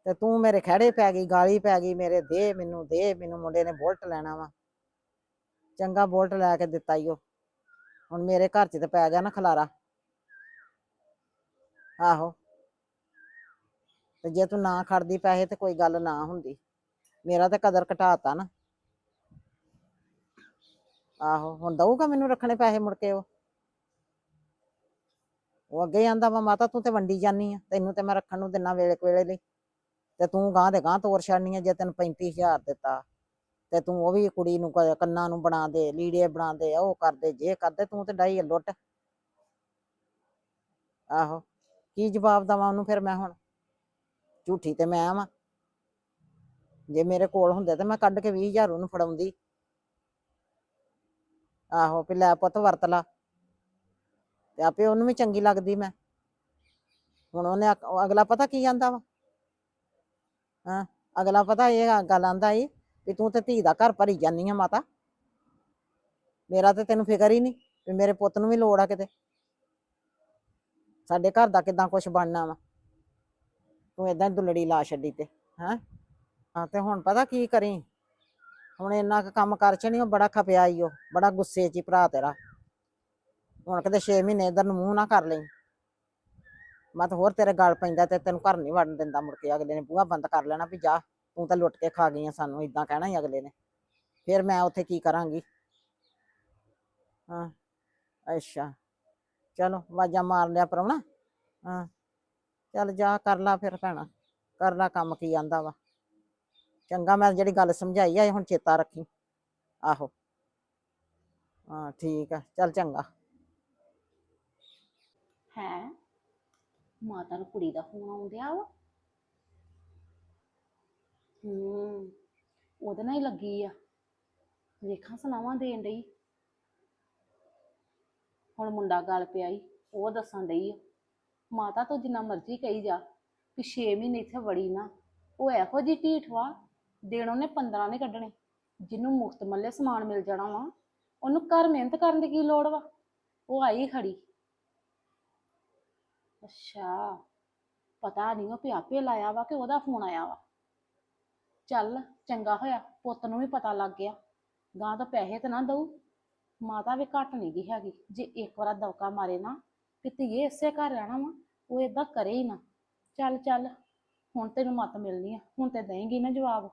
S4: ਤੇ ਤੂੰ ਮੇਰੇ ਖੜੇ ਪੈ ਗਈ, ਗਾਲੀ ਪੈ ਗਈ, ਮੇਰੇ ਦੇ ਮੈਨੂੰ ਦੇ, ਮੈਨੂੰ ਮੁੰਡੇ ਨੇ ਬੋਲਟ ਲੈਣਾ ਵਾ। ਚੰਗਾ ਬੋਲਟ ਲੈ ਕੇ ਦਿੱਤਾ ਈ ਉਹ। ਹੁਣ ਮੇਰੇ ਘਰ 'ਚ ਤੇ ਪੈ ਗਿਆ ਨਾ ਖਲਾਰਾ। ਆਹੋ। ਤੇ ਜੇ ਤੂੰ ਨਾ ਖੜਦੀ ਪੈਸੇ ਤੇ ਕੋਈ ਗੱਲ ਨਾ ਹੁੰਦੀ। ਮੇਰਾ ਤੇ ਕਦਰ ਘਟਾਤਾ ਨਾ। ਆਹੋ, ਹੁਣ ਦਊਗਾ ਮੈਨੂੰ ਰੱਖਣੇ ਪੈਸੇ ਮੁੜ ਕੇ ਉਹ। ਉਹ ਅੱਗੇ ਆਂਦਾ ਵਾ, ਮਾਤਾ ਤੂੰ ਤੇ ਵੰਡੀ ਜਾਨੀ ਆ, ਤੈਨੂੰ ਤੇ ਮੈਂ ਰੱਖਣ ਨੂੰ ਦਿਨਾ ਵੇਲੇ ਵੇਲੇ ਲਈ। ਤੇ ਤੂੰ ਗਾਂ ਦੇ ਗਾਂ ਤੋਰ ਛੱਡਨੀ ਆ, ਜੇ ਤੈਨੂੰ 35000 ਦਿੱਤਾ। ਤੇ ਤੂੰ ਉਹ ਵੀ ਕੁੜੀ ਨੂੰ ਕੰਨਾਂ ਨੂੰ ਬਣਾ ਦੇ, ਲੀੜੇ ਬਣਾ ਦੇ, ਉਹ ਕਰਦੇ ਜੇ ਕਰਦੇ ਤੂੰ ਤੇ ਡਾਈ ਲੁੱਟ। ਆਹੋ, ਕੀ ਜਵਾਬ ਦਵਾਂ ਉਹਨੂੰ ਫਿਰ ਮੈਂ ਹੁਣ? ਝੂਠੀ ਤੇ ਮੈਂ ਵਾਂ। ਜੇ ਮੇਰੇ ਕੋਲ ਹੁੰਦੇ ਤੇ ਮੈਂ ਕੱਢ ਕੇ 20000 ਉਹਨੂੰ ਫੜਾਉਂਦੀ। ਆਹੋ ਵੀ ਲੈ ਪੁੱਤ ਵਰਤ ਲਾ। ਤੇ ਆਪੇ ਉਹਨੂੰ ਵੀ ਚੰਗੀ ਲੱਗਦੀ ਮੈਂ। ਹੁਣ ਉਹਨੇ ਆਖ- ਉਹ ਅਗਲਾ ਪਤਾ ਕੀ ਆਂਦਾ ਵਾ? ਹਾਂ? ਅਗਲਾ ਪਤਾ ਇਹ ਗੱਲ ਆਂਦਾ ਈ ਵੀ ਤੂੰ ਤੇ ਧੀ ਦਾ ਘਰ ਭਰੀ ਜਾਨੀ ਆ ਮਾਤਾ। ਮੇਰਾ ਤੇ ਤੈਨੂੰ ਫਿਕਰ ਹੀ ਨਹੀਂ ਵੀ ਮੇਰੇ ਪੁੱਤ ਨੂੰ ਵੀ ਲੋੜ ਆ ਕਿਤੇ। ਸਾਡੇ ਘਰ ਦਾ ਕਿਦਾਂ ਕੁਛ ਬਣਨਾ ਵਾ? ਤੂੰ ਏਦਾਂ ਹੀ ਦੁਲੜੀ ਲਾ ਛੱਡੀ ਤੇ, ਹੈਂ? ਹਾਂ, ਤੇ ਹੁਣ ਪਤਾ ਕੀ ਕਰੀ? ਹੁਣ ਇੰਨਾ ਕੁ ਕੰਮ ਕਰ ਚ ਚਣੀ ਉਹ ਬੜਾ ਖਪਿਆ ਈ ਉਹ, ਬੜਾ ਗੁੱਸੇ 'ਚ ਈ ਭਰਾ ਤੇਰਾ। ਹੁਣ ਕਿਤੇ 6 ਮਹੀਨੇ ਇਧਰ ਨੂੰ ਮੂੰਹ ਨਾ ਕਰ ਲਈ। ਮੈਂ ਤਾਂ ਹੋਰ ਤੇਰੇ ਗਲ ਪੈਂਦਾ ਤੇ ਤੈਨੂੰ ਘਰ ਨਹੀਂ ਵੜਨ ਦਿੰਦਾ ਮੁੜ ਕੇ, ਅਗਲੇ ਨੇ ਬੂਹਾ ਬੰਦ ਕਰ ਲੈਣਾ ਵੀ ਜਾ, ਤੂੰ ਤਾਂ ਲੁੱਟ ਕੇ ਖਾ ਗਈ ਆ ਸਾਨੂੰ ਇਦਾਂ ਕਹਿਣਾ ਹੀ ਅਗਲੇ ਨੇ। ਫਿਰ ਮੈਂ ਉੱਥੇ ਕੀ ਕਰਾਂਗੀ? ਹਾਂ, ਅੱਛਾ। ਚਲੋ ਵਾਜਾ ਮਾਰ ਲਿਆ ਪਰਉਣਾ। ਹਾਂ, ਚੱਲ ਜਾ, ਕਰ ਲਾ ਫਿਰ ਭੈਣਾ। ਕਰ ਲਾ ਕੰਮ, ਕੀ ਆਂਦਾ ਵਾ। ਚੰਗਾ, ਮੈਂ ਜਿਹੜੀ ਗੱਲ ਸਮਝਾਈ ਆ, ਇਹ ਹੁਣ ਚੇਤਾ ਰੱਖੀ। ਆਹੋ। ਹਾਂ, ਠੀਕ ਆ, ਚੱਲ ਚੰਗਾ।
S1: ਹੈ। ਮਾਤਾ ਨੂੰ ਕੁੜੀ ਦਾ ਫੋਨ ਆਉਂਦਿਆ ਵਾ। ਹੂੰ, ਉਹਦੇ ਨਾਲ ਹੀ ਲੱਗੀ ਆ। ਵੇਖਾਂ ਸੁਣਾਵਾਂ ਦੇਣ ਡਈ। ਹੁਣ ਮੁੰਡਾ ਗੱਲ ਪਿਆ ਈ, ਉਹ ਦੱਸਣ ਡਈ ਆ। ਮਾਤਾ ਤੋਂ ਜਿੰਨਾ ਮਰਜ਼ੀ ਕਹੀ ਜਾ ਕਿ 6 ਮਹੀਨੇ ਇੱਥੇ ਵੜੀ ਨਾ, ਉਹ ਇਹੋ ਜੀ ਢੀਠ ਵਾ। ਦਿਨ ਉਹਨੇ 15 ਨੇ ਕੱਢਣੇ। ਜਿਹਨੂੰ ਮੁਫਤ ਮੱਲੇ ਸਮਾਨ ਮਿਲ ਜਾਣਾ ਵਾ, ਉਹਨੂੰ ਘਰ ਮਿਹਨਤ ਕਰਨ ਦੀ ਕੀ ਲੋੜ ਵਾ? ਉਹ ਆਈ ਖੜੀ। ਅੱਛਾ, ਪਤਾ ਨਹੀਂ ਉਹ ਪਿਆਪੇ ਲਾਇਆ ਵਾ ਕਿ ਉਹਦਾ ਫੋਨ ਆਇਆ ਵਾ। ਚੱਲ, ਚੰਗਾ ਹੋਇਆ, ਪੁੱਤ ਨੂੰ ਵੀ ਪਤਾ ਲੱਗ ਗਿਆ। ਗਾਂ ਤਾਂ ਪੈਸੇ ਤਾਂ ਨਾ ਦਊ। ਮਾਤਾ ਵੀ ਘੱਟ ਨਹੀਂ ਗਈ ਹੈਗੀ। ਜੇ ਇੱਕ ਵਾਰ ਦਵਕਾ ਮਾਰੇ ਨਾ, ਕਿ ਧੀਏ ਇਸੇ ਘਰ ਰਹਿਣਾ ਵਾ, ਉਹ ਏਦਾਂ ਕਰੇ ਹੀ ਨਾ। ਚੱਲ ਚੱਲ, ਹੁਣ ਤੈਨੂੰ ਮੱਤ ਮਿਲਣੀ ਆ। ਹੁਣ ਤੇ ਦੇਂਗੀ ਨਾ ਜਵਾਬ।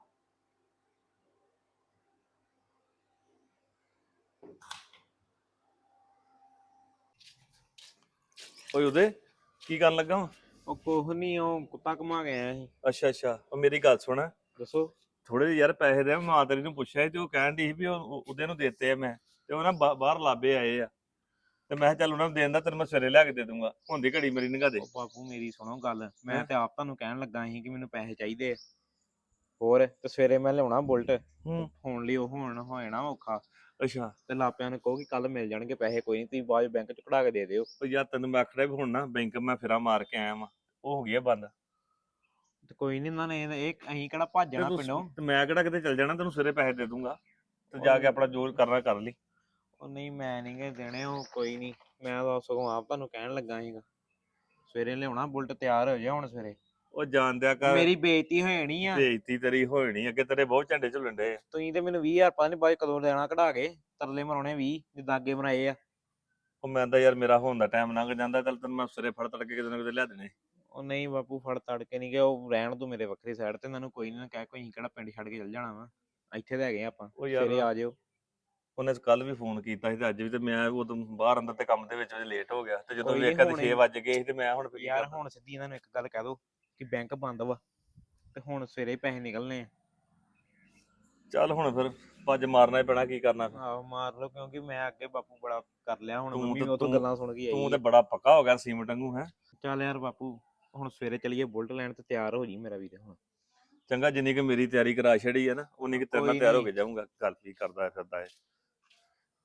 S2: ਓਏ ਉਹਦੇ ਕੀ ਕਰਨ ਲੱਗਾ ਵਾਂ?
S3: ਉਹ ਕੁਛ ਨਹੀਂ ਉਹ ਕੁੱਤਾ ਘੁਮਾ ਗਿਆ ਸੀ।
S2: ਅੱਛਾ ਅੱਛਾ ਉਹ ਮੇਰੀ ਗੱਲ ਸੁਣ।
S3: ਦੱਸੋ।
S2: ਥੋੜੇ ਜਿਹੇ ਯਾਰ ਪੈਸੇ ਦੇ ਮਾਂ ਤੇਰੀ ਨੂੰ ਪੁੱਛਿਆ ਸੀ ਤੇ ਉਹ ਕਹਿਣ ਦੀ ਸੀ ਵੀ ਉਹ ਉਹ- ਉਹਦੇ ਨੂੰ ਦਿੱਤੇ ਆ ਮੈਂ। ਤੇ ਉਹ ਨਾ ਬਾ- ਬਾਹਰ ਲਾਬੇ ਆਏ ਆ। ਤੇ ਮੈਂ ਕਿਹਾ ਚੱਲ ਉਹਨਾਂ ਨੂੰ ਦੇਣ ਦਾ ਤੈਨੂੰ ਮੈਂ ਸਵੇਰੇ ਲਿਆ ਕੇ ਦੇ ਦੂੰਗਾ। ਹੁੰਦੀ ਘੜੀ ਮੇਰੀ ਨਿਗਾਹ ਦੇ।
S3: ਉਹ ਬਾਪੂ ਮੇਰੀ ਸੁਣੋ ਗੱਲ। ਮੈਂ
S2: ਹਾਂ।
S3: ਤੇ ਆਪ ਤੁਹਾਨੂੰ ਕਹਿਣ ਲੱਗਾ ਸੀ ਕਿ ਮੈਨੂੰ ਪੈਸੇ ਚਾਹੀਦੇ ਆ। ਹੋਰ ਤੇ ਸਵੇਰੇ ਮੈਂ ਲਿਆਉਣਾ ਬੁਲਟ।
S2: ਹੂੰ।
S3: ਹੋਣ ਲਈ ਉਹ ਹੁਣ ਹੋ ਜਾਣਾ ਔਖਾ।
S2: ਅੱਛਾ।
S3: ਤੇ ਲਾਪਿਆਂ ਨੂੰ ਕਹੋ ਕਿ ਕੱਲ ਮਿਲ ਜਾਣਗੇ ਪੈਸੇ ਕੋਈ ਨਹੀਂ ਤੁਸੀਂ ਬਾਅਦ ਬੈਂਕ ਚ ਕਢਾ ਕੇ ਦੇ ਦਿਓ।
S2: ਉਹ ਯਾਰ ਤੈਨੂੰ ਮੈਂ ਆਖੜਾ ਵੀ ਹੁਣ ਨਾ ਬੈਂਕ ਮੈਂ ਫੇਰਾ ਮਾਰ ਕੇ ਆਇਆ ਵਾਂ ਉਹ ਹੋ ਗਿਆ ਬੰਦ।
S3: ਤੇ ਕੋਈ ਨਹੀਂ ਇਹਨਾਂ ਨੇ ਇਹ ਅਸੀਂ ਕਿਹੜਾ ਭੱਜ ਜਾਣਾ
S2: ਤੂੰ
S3: ਪਿੰਡੋਂ?
S2: ਤੇ ਮੈਂ ਕਿਹੜਾ ਕਿਤੇ ਚੱਲ ਜਾਣਾ ਤੈਨੂੰ ਸਵੇਰੇ ਪੈਸੇ ਦੇ ਦੂੰਗਾ। ਤੇ ਜਾ ਕੇ ਆਪਣਾ ਜੋ ਕਰਨਾ ਕਰ ਲਈ।
S3: ਉਹ ਨਹੀਂ ਮੈਂ ਨਹੀਂ ਗੇ ਦੇਣੇ ਉਹ ਕੋਈ ਨਹੀਂ ਮੈਂ ਤਾਂ ਸਗੋਂ ਆਪ ਤੁਹਾਨੂੰ ਕਹਿਣ ਲੱਗਾ ਸੀਗਾ। ਸਵੇਰੇ ਲਿਆਉਣਾ ਬੁਲਟ ਤਿਆਰ ਹੋ ਜਾ ਹੁਣ ਸਵੇਰੇ।
S2: ਉਹ ਜਾਣਦਿਆ ਕਰ।
S3: ਮੇਰੀ ਬੇਇੱਜ਼ਤੀ ਹੋ ਜਾਣੀ ਆ।
S2: ਬੇਇੱਜ਼ਤੀ ਤੇਰੀ ਹੋਣੀ ਅੱਗੇ ਤੇਰੇ ਬਹੁਤ ਝੰਡੇ ਝੁੱਲਣ ਡੇ
S3: ਤੁਸੀਂ ਤੇ ਮੈਨੂੰ 20000 ਪਤਾ ਨਹੀਂ ਬਾਅਦ 'ਚ ਕਦੋਂ ਦੇਣਾ ਕਢਾ ਕੇ ਤਰਲੇ ਮਰਾਉਣੇ 20 ਜਿੱਦਾਂ ਅੱਗੇ ਬਣਾਏ ਆ।
S2: ਉਹ ਮੈਂ ਤਾਂ ਯਾਰ ਮੇਰਾ ਹੋਣ ਦਾ ਟਾਈਮ ਲੰਘ ਜਾਂਦਾ ਚੱਲ ਤੈਨੂੰ ਮੈਂ ਸਵੇਰੇ ਫੜ ਤੜ ਕੇ ਕਿਤੇ ਨਾ ਕਿਤੇ ਲਿਆ ਦੇਣੇ।
S3: ਉਹ ਨਹੀਂ ਬਾਪੂ ਫੜ ਤੜ ਕੇ ਨਹੀਂ ਗਏ ਉਹ ਰਹਿਣ ਤੋਂ ਮੇਰੇ ਵੱਖਰੀ ਸਾਈਡ ਤੇ ਇਹਨਾਂ ਨੂੰ ਕੋਈ ਨਹੀਂ ਕਹਿ ਕੋਈ ਅਸੀਂ ਕਿਹੜਾ ਪਿੰਡ ਛੱਡ ਕੇ ਚੱਲ ਜਾਣਾ ਵਾ। ਇੱਥੇ ਤਾਂ ਹੈਗੇ ਆ ਆਪਾਂ
S2: ਉਹ ਯਾਰ
S3: ਸਵੇਰੇ ਆ ਜਿਓ।
S2: ਉਹਨੇ ਕੱਲ ਵੀ ਫੋਨ ਕੀਤਾ ਸੀ ਤੇ ਅੱਜ ਵੀ ਤੇ ਮੈਂ ਉਦੋਂ ਬਾਹਰ ਅੰਦਰ ਤੇ ਕੰਮ ਦੇ ਵਿੱਚ ਲੇਟ ਹੋ ਗਿਆ। ਤੇ ਜਦੋਂ
S3: ਕੋਈ ਨੀ,
S2: ਵੇਖਿਆ ਤੇ
S3: ਹੁਣ
S2: 6
S3: ਹੀ-
S2: ਵਜ ਗਏ ਸੀ ਤੇ ਮੈਂ ਹੁਣ ਫਿਰ ਕੀ
S3: ਯਾਰ
S2: ਕਰਨਾ?
S3: ਹੁਣ ਸਿੱਧੀ ਇਹਨਾਂ ਨੂੰ ਇੱਕ ਗੱਲ ਕਹਿ ਦੋ। ਕਿ ਬੈਂਕ ਬੰਦ ਵਾ ਤੇ ਹੁਣ ਸਵੇਰੇ ਪੈਸੇ ਨਿਕਲਨੇ ਆ।
S2: ਚੱਲ ਹੁਣ ਫਿਰ ਭੱਜ ਮਾਰਨਾ ਹੀ ਪੈਣਾ ਕੀ ਕਰਨਾ ਫਿਰ।
S3: ਆਹੋ ਮਾਰ ਲਓ ਕਿਉਂਕਿ ਮੈਂ ਅੱਗੇ ਬਾਪੂ ਬੜਾ ਕਰ ਲਿਆ ਹੁਣ
S2: ਤੂੰ
S3: ਮੰਮੀ
S2: ਤੇ-
S3: ਉਹ ਤੋਂ
S2: ਤੂੰ-
S3: ਗੱਲਾਂ ਸੁਣ ਗਈ
S2: ਤੂੰ
S3: ਆਈ
S2: ਤੇ ਬੜਾ ਪੱਕਾ ਹੋ ਗਿਆ ਸੀਮਟ ਵਾਂਗੂ ਹੈ?
S3: ਚੱਲ ਯਾਰ ਬਾਪੂ ਹੁਣ ਸਵੇਰੇ ਚਲੀਏ ਬੁਲਟ ਲੈਣ ਤੇ ਤਿਆਰ ਹੋ ਜੀ ਮੇਰਾ ਵੀਰ ਹੁਣ।
S2: ਚੰਗਾ ਜਿੰਨੀ ਕਿ ਮੇਰੀ ਤਿਆਰੀ ਕਰਾ ਛੜੀ ਹੈ ਨਾ ਉਨੀ ਕਿ ਤੇਰੇ ਨਾਲ
S3: ਕੋਈ
S2: ਤਿਆਰ ਹੋ। ਕੇ ਜਾਊਂਗਾ ਗੱਲ ਕੀ ਕਰਦਾ ਫਿਰਦਾ ਹੈ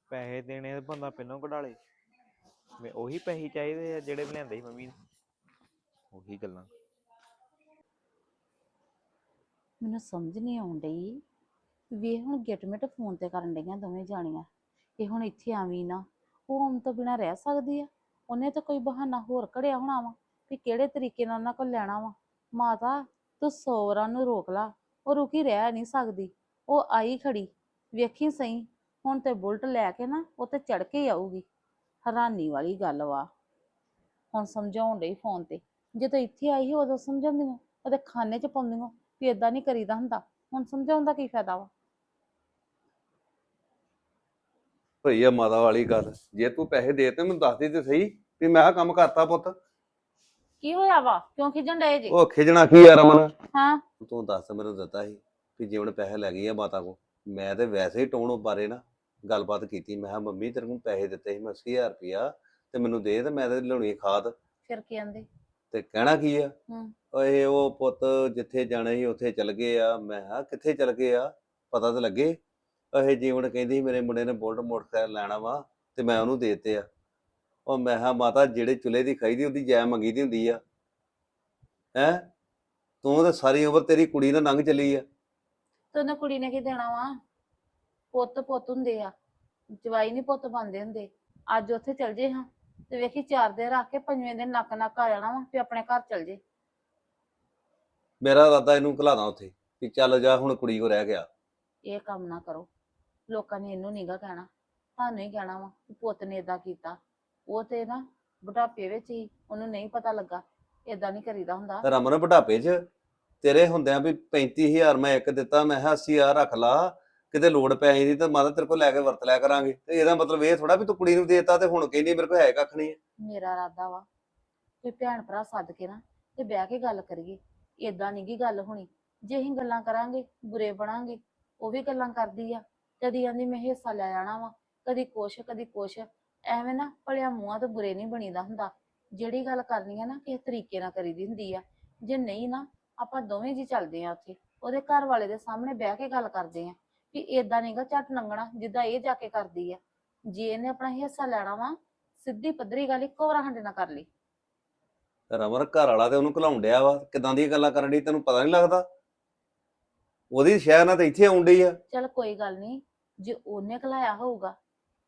S3: ਪੈਸੇ ਦੇਣੇ ਤੇ ਬੰਦਾ ਪਹਿਲਾਂ ਕਢਾ ਲੇ। ਮੈਂ ਉਹੀ ਪੈਸੇ ਚਾਹੀਦੇ ਆ ਜਿਹੜੇ ਲਿਆਂਦੇ ਸੀ ਮੰਮੀ ਨੇ। ਉਹੀ ਗੱਲਾਂ।
S5: ਮੈਨੂੰ ਸਮਝ ਨਹੀਂ ਆਉਣ ਡਈ। ਵੀ ਇਹ ਹੁਣ ਗਿਟਮਿਟ ਫੋਨ ਤੇ ਕਰਨ ਡਈਆਂ ਦੋਵੇਂ ਜਾਣੀਆਂ। ਇਹ ਹੁਣ ਇੱਥੇ ਆਵੀਂ ਨਾ, ਉਹ ਆਉਣ ਤੋਂ ਬਿਨਾ ਰਹਿ ਸਕਦੀ ਆ। ਉਹਨੇ ਤਾਂ ਕੋਈ ਬਹਾਨਾ ਹੋਰ ਘੜਿਆ ਹੋਣਾ ਵਾ ਵੀ ਕਿਹੜੇ ਤਰੀਕੇ ਨਾਲ ਉਹਨਾਂ ਕੋਲ ਲੈਣਾ ਵਾ। ਮਾਤਾ, ਤੂੰ ਸੋਵਰਾਂ ਨੂੰ ਰੋਕ ਲਾ, ਉਹ ਰੁਕੀ ਰਹਿ ਨਹੀਂ ਸਕਦੀ। ਉਹ ਆਈ ਖੜੀ, ਵੇਖੀ ਸਹੀ, ਹੁਣ ਤੇ ਬੁਲਟ ਲੈ ਕੇ ਨਾ ਉਹ ਤੇ ਚੜ ਕੇ ਆਊਗੀ। ਹੈਰਾਨੀ ਵਾਲੀ ਗੱਲ ਵਾ। ਹੁਣ ਸਮਝਾਉਣ ਡਈ ਫੋਨ ਤੇ ਜਦੋਂ ਇੱਥੇ ਆਈ ਸੀ ਉਦੋਂ ਸਮਝਾਉਂਦੀਆਂ ਉਹਦੇ ਖਾਨੇ 'ਚ ਪਾਉਂਦੀਆਂ ਵੀ ਇਦਾਂ ਨਹੀਂ ਕਰੀਦਾ ਹੁੰਦਾ। ਹੁਣ ਸਮਝਾਉਣ ਦਾ ਕੀ ਫਾਇਦਾ ਵਾ?
S6: ਭਈ ਆ ਮਾਤਾ ਵਾਲੀ ਗੱਲ ਜੇ ਤੂੰ ਪੈਸੇ ਦੇ ਤੇ ਮੈਨੂੰ ਦੱਸ ਦੇ ਤੇ ਸਹੀ ਵੀ ਮੈਂ ਕੰਮ ਕਰਤਾ ਪੁੱਤ।
S5: ਕੀ ਹੋਇਆ ਵਾ? ਕਿਉਂ ਖਿਜਣ ਡਏ ਜੀ?
S6: ਉਹ ਖਿਜਣਾ ਕੀ ਆ ਰਮਨ?
S5: ਹਾਂ।
S6: ਤੂੰ ਦੱਸ ਮੈਨੂੰ ਦਿੱਤਾ ਸੀ ਕਿ ਜਿਵਣ ਪੈਸੇ ਲੈ ਗਈ ਆ ਮਾਤਾ ਕੋ ਮੈਂ ਤੇ ਵੈਸੇ ਹੀ ਟੋਣ ਬਾਰੇ ਨਾ ਗੱਲਬਾਤ ਕੀਤੀ। ਮੈਂ ਕਿਹਾ ਮੰਮੀ ਤੇਰੇ ਨੂੰ ਪੈਸੇ ਦਿੱਤੇ ਸੀ ਮੈਂ 80000 ਰੁਪਇਆ ਤੇ ਮੈਨੂੰ ਦੇ ਤੇ ਮੈਂ ਤੇ ਲਿਆਉਣੀ ਆ ਖਾਦ।
S5: ਫਿਰ ਕੀ ਆਂਦੇ?
S6: ਤੇ ਕਹਿਣਾ ਕੀ ਆ?
S5: ਹੂੰ।
S6: ਓਏ ਉਹ ਪੁੱਤ ਜਿੱਥੇ ਜਾਣਾ ਸੀ ਉੱਥੇ ਚਲ ਗਏ ਆ। ਮੈਂ ਕਿਹਾ ਕਿੱਥੇ ਚਲ ਗਏ ਆ? ਪਤਾ ਤਾਂ ਲੱਗੇ। ਇਹ ਜੀਵਨ ਕਹਿੰਦੀ ਮੇਰੇ ਮੁੰਡੇ ਨੇ ਬੁਲਟ ਮੋਟਰਸਾਈਕਲ ਲੈਣਾ ਵਾ ਤੇ ਮੈਂ ਉਹਨੂੰ ਦੇ ਦਿੱਤੇ ਆ। ਉਹ ਮੈਂ ਕਿਹਾ ਮਾਤਾ ਜਿਹੜੇ ਚੁੱਲ੍ਹੇ ਦੀ ਖਾਈ ਦੀ ਉਹਦੀ ਜੈ ਮੰਗੀ ਦੀ ਹੁੰਦੀ ਆ। ਹੈ? ਤੂੰ ਤਾਂ ਸਾਰੀ ਉਮਰ ਤੇਰੀ ਕੁੜੀ ਨਾਲ ਲੰਘ ਚੱਲੀ ਆ।
S5: ਤੇ ਉਹਨੇ ਕੁੜੀ ਨੇ ਕੀ ਦੇਣਾ ਵਾ? ਪੁੱਤ ਪੁੱਤ ਹੁੰਦੇ ਆ। ਜਵਾਈ ਨਹੀਂ ਪੁੱਤ ਬਣਦੇ ਹੁੰਦੇ। ਅੱਜ ਉੱਥੇ ਚਲ ਜੇ ਹਾਂ। ਤੇ ਵੇਖੀ ਚਾਰ ਦਿਨ ਰੱਖ ਕੇ ਪੰਜਵੇਂ ਦਿਨ ਨੱਕ ਨੱਕ ਆ ਜਾਣਾ ਵਾ ਵੀ ਆਪਣੇ ਘਰ ਚਲ ਜੇ।
S6: ਮੇਰਾ ਇਰਾਦਾ ਇਹਨੂੰ ਘਲਾਦਾ ਉੱਥੇ ਵੀ ਚੱਲ ਜਾ ਹੁਣ ਕੁੜੀ ਕੋ ਰਹਿ ਗਿਆ।
S5: ਇਹ ਕੰਮ ਨਾ ਕਰੋ। ਲੋਕਾਂ ਨੇ ਇਹਨੂੰ ਨੀਗਾ ਕਹਿਣਾ ਤੁਹਾਨੂੰ ਹੀ ਕਹਿਣਾ ਵਾ ਕਿ ਪੁੱਤ ਨੇ ਇਦਾਂ ਕੀਤਾ। ਉਹ ਤੇ ਨਾ ਬੁਢਾਪੇ ਵਿੱਚ ਹੀ ਉਹਨੂੰ ਨਹੀਂ ਪਤਾ ਲੱਗਾ ਇਦਾਂ ਨਹੀਂ ਕਰੀਦਾ ਹੁੰਦਾ।
S6: ਰਮਨ ਬੁਢਾਪੇ 'ਚ ਤੇਰੇ ਹੁੰਦਿਆਂ ਵੀ 35000 ਮੈਂ ਇੱਕ ਦਿੱਤਾ ਮੈਂ ਕਿਹਾ 80000 ਰੱਖ ਲਾ। ਕਿਤੇ ਲੋੜ ਪੈ ਜਾਂਦੀ ਤਾਂ ਮਾਤਾ ਤੇਰੇ ਕੋਲ ਲੈ ਕੇ ਵਰਤ ਲਿਆ ਕਰਾਂਗੇ। ਤੇ ਇਹਦਾ ਮਤਲਬ ਇਹ ਥੋੜਾ ਵੀ ਤੂੰ ਕੁੜੀ ਨੂੰ ਦੇਤਾ ਤੇ ਹੁਣ ਕਹਿੰਦੀ ਮੇਰੇ ਕੋਲ ਹੈ ਕੱਖ ਨਹੀਂ
S5: ਮੇਰਾ ਇਰਾਦਾ ਵਾ ਕਿ ਭੈਣ ਭਰਾ ਸੱਦ ਕੇ ਨਾ ਤੇ ਬਹਿ ਕੇ ਗੱਲ ਕਰੀਏ। ਏਦਾਂ ਨੀ ਗੀ ਗੱਲ ਹੋਣੀ। ਜੇ ਅਸੀਂ ਗੱਲਾਂ ਕਰਾਂਗੇ, ਬੁਰੇ ਬਣਾਂਗੇ, ਉਹ ਵੀ ਗੱਲਾਂ ਕਰਦੀ ਆ। ਕਦੀ ਕਹਿੰਦੀ ਮੈਂ ਹਿੱਸਾ ਲੈ ਜਾਣਾ ਵਾ, ਕਦੀ ਕੁਛ ਕਦੀ ਕੁਛ। ਐਵੇਂ ਨਾ ਭਲਿਆ ਮੂੰਹਾਂ ਤੋਂ ਬੁਰੇ ਨਹੀਂ ਬਣੀਦਾ ਹੁੰਦਾ। ਜਿਹੜੀ ਗੱਲ ਕਰਨੀ ਆ ਨਾ ਕਿਸੇ ਤਰੀਕੇ ਨਾਲ ਕਰੀਦੀ ਹੁੰਦੀ ਆ। ਜੇ ਨਹੀਂ ਨਾ, ਆਪਾਂ ਦੋਵੇਂ ਜੀ ਚੱਲਦੇ ਆ ਉੱਥੇ। ਉਹਦੇ ਘਰ ਵਾਲੇ ਦੇ ਸਾਹਮਣੇ ਬਹਿ ਕੇ ਗੱਲ ਕਰਦੇ ਆ। ਵੀ ਏਦਾਂ ਨਹੀਂਗਾ ਝੱਟ ਲੰਘਣਾ ਜਿੱਦਾਂ ਇਹ ਜਾ ਕੇ ਕਰਦੀ ਆ। ਜੇ ਇਹਨੇ ਆਪਣਾ ਹਿੱਸਾ ਲੈਣਾ ਵਾ ਸਿੱਧੀ ਪੱਧਰੀ ਗੱਲ ਇੱਕੋ ਵਾਰ ਸਾਡੇ ਨਾਲ ਕਰ ਲਈ।
S6: ਰਮਨ ਘਰ ਵਾਲਾ ਤੇ ਉਹਨੂੰ ਘਲਾਉਣ ਡਿਆ ਵਾ ਕਿਦਾਂ ਦੀਆਂ ਗੱਲਾਂ ਕਰਨ ਡਈ ਤੈਨੂੰ ਪਤਾ ਨਹੀਂ ਲੱਗਦਾ? ਉਹਦੀ ਸ਼ਹਿਰ ਨਾਲ ਤੇ ਇੱਥੇ ਆਉਣ ਡਈ ਆ।
S5: ਚਲ ਕੋਈ ਗੱਲ ਨਹੀਂ ਜੇ ਉਹਨੇ ਕਲਾਇਆ ਹੋਊਗਾ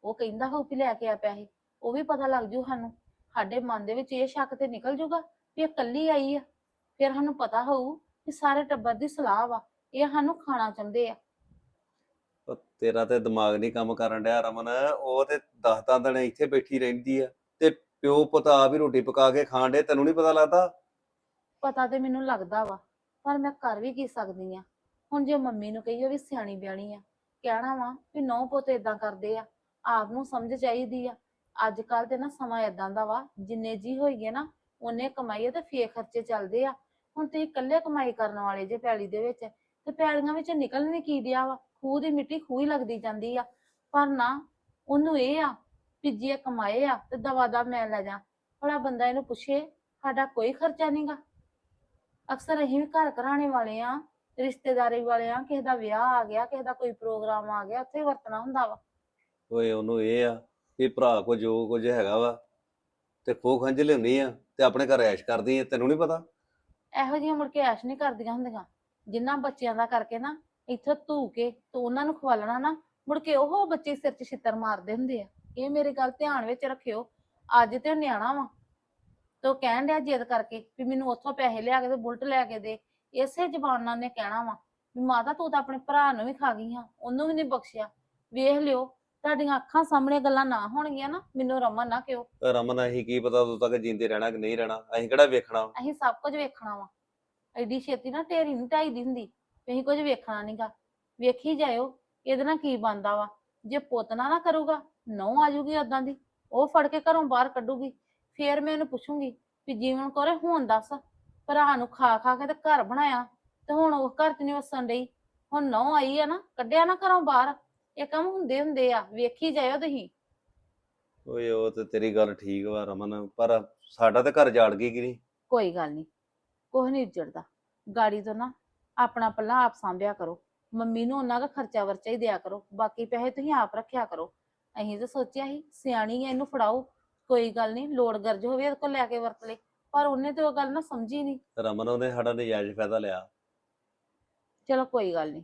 S5: ਉਹ ਕਹਿੰਦਾ ਹੋਊ ਵੀ ਲੈ ਕੇ ਆ ਪੈਸੇ ਉਹ ਵੀ ਪਤਾ ਲੱਗ ਜੂ ਸਾਨੂੰ। ਸਾਡੇ ਮਨ ਦੇ ਵਿੱਚ ਇਹ ਸ਼ੱਕ ਤੇ ਨਿਕਲ ਜੂਗਾ ਵੀ ਇਹ ਕੱਲੀ ਆਈ ਆ। ਫਿਰ ਸਾਨੂੰ ਪਤਾ ਹੋਊ ਕਿ ਸਾਰੇ ਟੱਬਰ ਦੀ ਸਲਾਹ ਵਾ ਇਹ ਸਾਨੂੰ ਖਾਣਾ ਚਾਹੁੰਦੇ ਆ।
S6: ਉਹ ਤੇਰਾ ਤੇ ਦਿਮਾਗ ਨਹੀਂ ਕੰਮ ਕਰਨ ਡਿਆ ਰਮਨ, ਉਹ ਤੇ ਦਸ ਦਸ ਦਿਨ ਇੱਥੇ ਬੈਠੀ ਰਹਿੰਦੀ ਆ ਤੇ ਪਿਓ ਪੁੱਤ ਆਪ ਹੀ ਰੋਟੀ ਪਕਾ ਕੇ ਖਾਣ ਡੇ ਤੈਨੂੰ ਨਹੀਂ ਪਤਾ ਲੱਗਦਾ?
S5: ਪਤਾ ਤੇ ਮੈਨੂੰ ਲੱਗਦਾ ਵਾ, ਪਰ ਮੈਂ ਕਰ ਵੀ ਕੀ ਸਕਦੀ ਆ? ਹੁਣ ਜੇ ਮੰਮੀ ਨੂੰ ਕਹੀਏ ਵੀ ਸਿਆਣੀ ਬਿਆਣੀ ਆ, ਕਹਿਣਾ ਵਾ ਵੀ ਨੌ ਪੁੱਤ ਇਦਾਂ ਕਰਦੇ ਆ, ਆਪ ਨੂੰ ਸਮਝ ਚਾਹੀਦੀ ਆ। ਅੱਜ ਕੱਲ ਤੇ ਨਾ ਸਮਾਂ ਇਦਾਂ ਦਾ ਵਾ, ਜਿੰਨੇ ਜੀ ਹੋਈਏ ਨਾ ਉਹਨੇ ਕਮਾਈਏ ਤੇ ਫੇਰ ਖਰਚੇ ਚੱਲਦੇ ਆ। ਹੁਣ ਤੁਸੀਂ ਇਕੱਲੇ ਕਮਾਈ ਕਰਨ ਵਾਲੇ ਜੇ ਪੈਲੀ ਦੇ ਵਿੱਚ, ਤੇ ਪੈਲੀਆਂ ਵਿੱਚ ਨਿਕਲ ਨਹੀਂ ਕੀ ਦਿਆ ਵਾ? ਖੂਹ ਦੀ ਮਿੱਟੀ ਖੂਹ ਹੀ ਲੱਗਦੀ ਜਾਂਦੀ ਆ। ਪਰ ਨਾ ਉਹਨੂੰ ਇਹ ਆ ਵੀ ਜੇ ਕਮਾਏ ਆ ਤੇ ਦਵਾ ਦਾ ਮੈਂ ਲੈ ਜਾ। ਭਲਾ ਬੰਦਾ ਇਹਨੂੰ ਪੁੱਛੇ ਸਾਡਾ ਕੋਈ ਖਰਚਾ ਨਹੀਂਗਾ ਅਕਸਰ ਅਸੀਂ ਵੀ ਘਰ ਘਰਾਣੇ ਵਾਲੇ ਆ ਰਿਸ਼ਤੇਦਾਰੀ ਵਾਲੇ ਆ ਕਿਸੇ ਦਾ ਵਿਆਹ ਆ ਗਿਆ ਕਿਸੇ ਦਾ ਕੋਈ ਪ੍ਰੋਗਰਾਮ ਆ ਗਿਆ ਉੱਥੇ ਵਰਤਣਾ ਹੁੰਦਾ ਵਾ।
S6: ਓਏ ਉਹਨੂੰ ਇਹ ਆ ਵੀ ਭਰਾ ਕੋ ਜੋ ਕੁਝ ਹੈਗਾ ਵਾ ਤੇ ਖੋ ਖੰਜ ਲਿਆਉਣੀ ਆ ਤੇ ਆਪਣੇ ਘਰ ਐਸ਼ ਕਰਦੀ ਆ ਤੈਨੂੰ ਨਹੀਂ ਪਤਾ?
S5: ਇਹੋ ਜਿਹੀਆਂ ਮੁੜ ਕੇ ਐਸ਼ ਨਹੀਂ ਕਰਦੀਆਂ ਹੁੰਦੀਆਂ। ਜਿਨ੍ਹਾਂ ਬੱਚਿਆਂ ਦਾ ਕਰਕੇ ਨਾ ਇੱਥੋਂ ਧੂ ਕੇ ਤੇ ਉਹਨਾਂ ਨੂੰ ਖਵਾਲਣਾ ਨਾ ਮੁੜ ਕੇ ਉਹ ਬੱਚੇ ਸਿਰ 'ਚ ਛਿੱਤਰ ਮਾਰਦੇ ਹੁੰਦੇ ਆ। ਇਹ ਮੇਰੀ ਗੱਲ ਧਿਆਨ ਵਿੱਚ ਰੱਖਿਓ ਅੱਜ ਤੇ ਉਹ ਨਿਆਣਾ ਵਾ। ਤੇ ਕਹਿਣ ਡਿਆ ਜਿੱਦ ਕਰਕੇ ਵੀ ਮੈਨੂੰ ਉੱਥੋਂ ਪੈਸੇ ਲਿਆ ਕੇ ਤੇ ਬੁਲਟ ਲੈ ਕੇ ਦੇ। ਇਸੇ ਜ਼ਬਾਨ ਨਾਲ ਨੇ ਕਹਿਣਾ ਵਾ ਵੀ ਮਾਤਾ ਤੂੰ ਤਾਂ ਆਪਣੇ ਭਰਾ ਨੂੰ ਵੀ ਖਾ ਗਈ ਆ ਉਹਨੂੰ ਵੀ ਨਹੀਂ ਬਖਸ਼ਿਆ। ਵੇਖ ਲਿਓ ਤੁਹਾਡੀਆਂ ਅੱਖਾਂ ਸਾਹਮਣੇ ਗੱਲਾਂ ਨਾ ਹੋਣਗੀਆਂ ਨਾ ਮੈਨੂੰ ਰਮਨ ਨਾ ਕਿਉ
S6: ਰਮਨ ਅਸੀਂ ਕੀ ਪਤਾ ਉਦੋਂ ਤੱਕ ਜਿੰਦੇ ਰਹਿਣਾ ਕਿ ਨਹੀਂ ਰਹਿਣਾ? ਅਸੀਂ ਕਿਹੜਾ ਵੇਖਣਾ?
S5: ਅਸੀਂ ਸਭ ਕੁਝ ਵੇਖਣਾ ਵਾ। ਐਡੀ ਛੇਤੀ ਨਾ ਢੇਰੀ ਨਹੀਂ ਢਾਈਦੀ ਹੁੰਦੀ। ਵੀ ਅਸੀਂ ਕੁਝ ਵੇਖਣਾ ਨਹੀਂਗਾ ਵੇਖੀ ਜਾਇਓ ਇਹਦੇ ਨਾਲ ਕੀ ਬਣਦਾ ਵਾ? ਜੇ ਪੁੱਤ ਨਾ ਨਾ ਕਰੂਗਾ ਨਹੁੰ ਆ ਜੂਗੀ ਓਦਾਂ ਦੀ ਉਹ ਫੜ ਕੇ ਘਰੋਂ ਬਾਹਰ ਕੱਢੂਗੀ। ਫੇਰ ਮੈਂ ਉਹਨੂੰ ਪੁੱਛੂੰਗੀ ਵੀ ਜੀਵਨ ਕੋਰੇ ਹੁਣ ਦੱਸ ਭਰਾ ਨੂੰ ਖਾ ਖਾ ਕੇ ਤੇ ਘਰ ਬਣਾਇਆ ਤੇ ਹੁਣ ਉਹ ਘਰ ਚ ਨਹੀਂ ਵਸਣ ਡਈ। ਹੁਣ ਨਹੁੰ ਆਈ ਆ ਨਾ ਕੱਢਿਆ ਨਾ ਘਰੋਂ ਬਾਹਰ। ਇਹ ਕੰਮ ਹੁੰਦੇ ਹੁੰਦੇ ਆ ਵੇਖੀ ਜਾਇਓ ਤੁਸੀਂ।
S6: ਓਏ ਉਹ ਤੇ ਤੇਰੀ ਗੱਲ ਠੀਕ ਵਾ ਰਮਨ ਪਰ ਸਾਡਾ ਤੇ ਘਰ ਜਾੜ ਗਈ ਕਿ ਨਹੀਂ?
S5: ਕੋਈ ਗੱਲ ਨਹੀਂ ਕੁਛ ਨਹੀਂ ਉੱਜੜਦਾ। ਗਾੜੀ ਤੋਂ ਨਾ ਆਪਣਾ ਪੱਲਾ ਆਪ ਸਾਂਭਿਆ ਕਰੋ। ਮੰਮੀ ਨੂੰ ਉਹਨਾਂ ਦਾ ਖਰਚਾ ਵਰਚਾ ਹੀ ਦਿਆ ਕਰੋ। ਬਾਕੀ ਪੈਸੇ ਤੁਸੀਂ ਆਪ ਰੱਖਿਆ ਕਰੋ। ਅਸੀਂ ਤਾਂ ਸੋਚਿਆ ਸੀ ਸਿਆਣੀ ਹੈ ਇਹਨੂੰ ਫੜਾਓ। ਕੋਈ ਗੱਲ ਨਹੀਂ ਲੋੜ ਗਰਜ ਹੋਵੇ ਇਹਦੇ ਕੋਲ ਲੈ ਕੇ ਵਰਤ ਲੈ। ਪਰ ਉਹਨੇ ਤੇ ਉਹ ਗੱਲ ਨਾ ਸਮਝੀ ਨਹੀਂ
S6: ਰਮਨ ਉਹਨੇ ਸਾਡਾ ਨਜਾਇਜ਼ ਫਾਇਦਾ ਲਿਆ।
S5: ਚਲੋ ਕੋਈ ਗੱਲ ਨਹੀਂ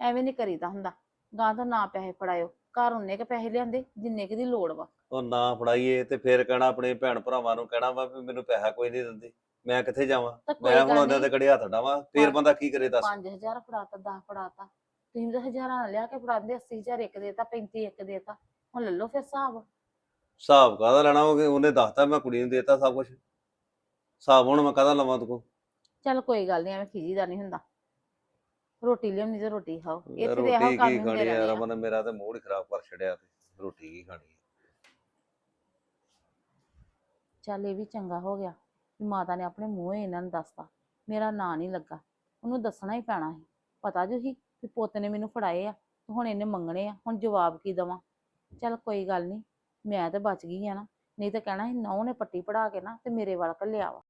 S5: ਐਵੇਂ ਨਹੀਂ ਕਰੀਦਾ ਹੁੰਦਾ। ਗਾਂ ਤੋਂ ਨਾ ਪੈਸੇ ਫੜਾਇਓ। ਘਰ ਉਹਨੇ ਕੇ ਪੈਸੇ ਲਿਆਂਦੇ ਜਿੰਨੇ ਕੁ ਦੀ ਲੋੜ ਵਾ।
S6: ਉਹ ਨਾ ਫੜਾਈਏ ਤੇ ਫੇਰ ਕਹਿਣਾ ਆਪਣੇ ਭੈਣ ਭਰਾਵਾਂ ਨੂੰ ਕਹਿਣਾ ਵਾ ਵੀ ਮੈਨੂੰ ਪੈਸਾ ਕੋਈ ਨਹੀਂ ਦਿੰਦੇ। ਮੈਂ ਕਿੱਥੇ ਜਾਵਾਂ?
S5: ਤਾਂ ਕੋਈ
S6: ਮੈਂ ਹੁਣ
S5: ਗੱਲ
S6: ਉਹਨਾਂ ਦੇ
S5: ਨਹੀਂ।
S6: ਕੜੇ ਹੱਥ ਡਾਵਾਂ ਫੇਰ ਬੰਦਾ ਕੀ ਕਰੇ ਦੱਸ?
S5: 5000 ਫੜਾਤਾ 10 ਫੜਾਤਾ ਤੁਸੀਂ ਤਾਂ ਹਜ਼ਾਰਾਂ ਨਾਲ ਲਿਆ ਕੇ ਫੜਾਉਂਦੇ 80000 ਇੱਕ ਦੇਤਾ 35 ਇੱਕ ਦੇਤਾ। ਹੁਣ ਲੈ ਲਓ ਫਿਰ ਹਿਸਾਬ।
S6: ਹਿਸਾਬ ਕਾਹਦਾ ਲੈਣਾ ਉਹ? ਉਹਨੇ ਦੱਸਤਾ ਮੈਂ ਕੁੜੀ ਨੂੰ ਦੇਤਾ ਸਭ ਕੁਝ ਹਿਸਾਬ ਹੁਣ ਮੈਂ ਕਾਹਦਾ ਲਵਾਂ ਤੂੰ?
S5: ਚੱਲ ਕੋਈ ਗੱਲ ਨਹੀਂ ਐਵੇਂ ਖਿਜੀਦਾ ਨਹੀਂ ਹੁੰਦਾ। ਰੋਟੀ ਲਿਆਉਣੀ ਤੇ ਰੋਟੀ ਖਾਓ। ਇੱਥੇ ਤੇ ਇਹੋ
S6: ਰੋਟੀ
S5: ਕੰਮ
S6: ਕੀ
S5: ਹੁੰਦੇ
S6: ਖਾਣੀ ਆ
S5: ਰਹਿੰਦੇ ਆ।
S6: ਰਮਨ ਮੇਰਾ ਤੇ ਮੂਡ ਹੀ ਖਰਾਬ ਕਰ ਛੜਿਆ ਤੇ। ਰੋਟੀ ਕੀ ਖਾਣੀ ਆ?
S5: ਚੱਲ ਇਹ ਵੀ ਚੰਗਾ ਹੋ ਗਿਆ। ਵੀ ਮਾਤਾ ਨੇ ਆਪਣੇ ਮੂੰਹੋਂ ਇਹਨਾਂ ਨੂੰ ਦੱਸਤਾ। ਮੇਰਾ ਨਾਂ ਨਹੀਂ ਲੱਗਾ। ਉਹਨੂੰ ਦੱਸਣਾ ਹੀ ਪੈਣਾ ਸੀ। ਪਤਾ ਜੋ ਸੀ ਵੀ ਪੁੱਤ ਨੇ ਮੈਨੂੰ ਫੜਾਏ ਆ ਤੇ ਹੁਣ ਇਹਨੇ ਮੰਗਣੇ ਆ। ਹੁਣ ਜਵਾਬ ਕੀ ਦਵਾਂ? ਚੱਲ ਕੋਈ ਗੱਲ ਨਹੀਂ। ਮੈਂ ਤੇ ਬਚ ਗਈ ਆ ਨਾ। ਨਹੀਂ ਤਾਂ ਕਹਿਣਾ ਸੀ ਨੌ ਨੇ ਪੱਟੀ ਪੜਾ ਕੇ ਨਾ ਤੇ ਮੇਰੇ ਵੱਲ ਘੱਲਿਆ ਵਾ।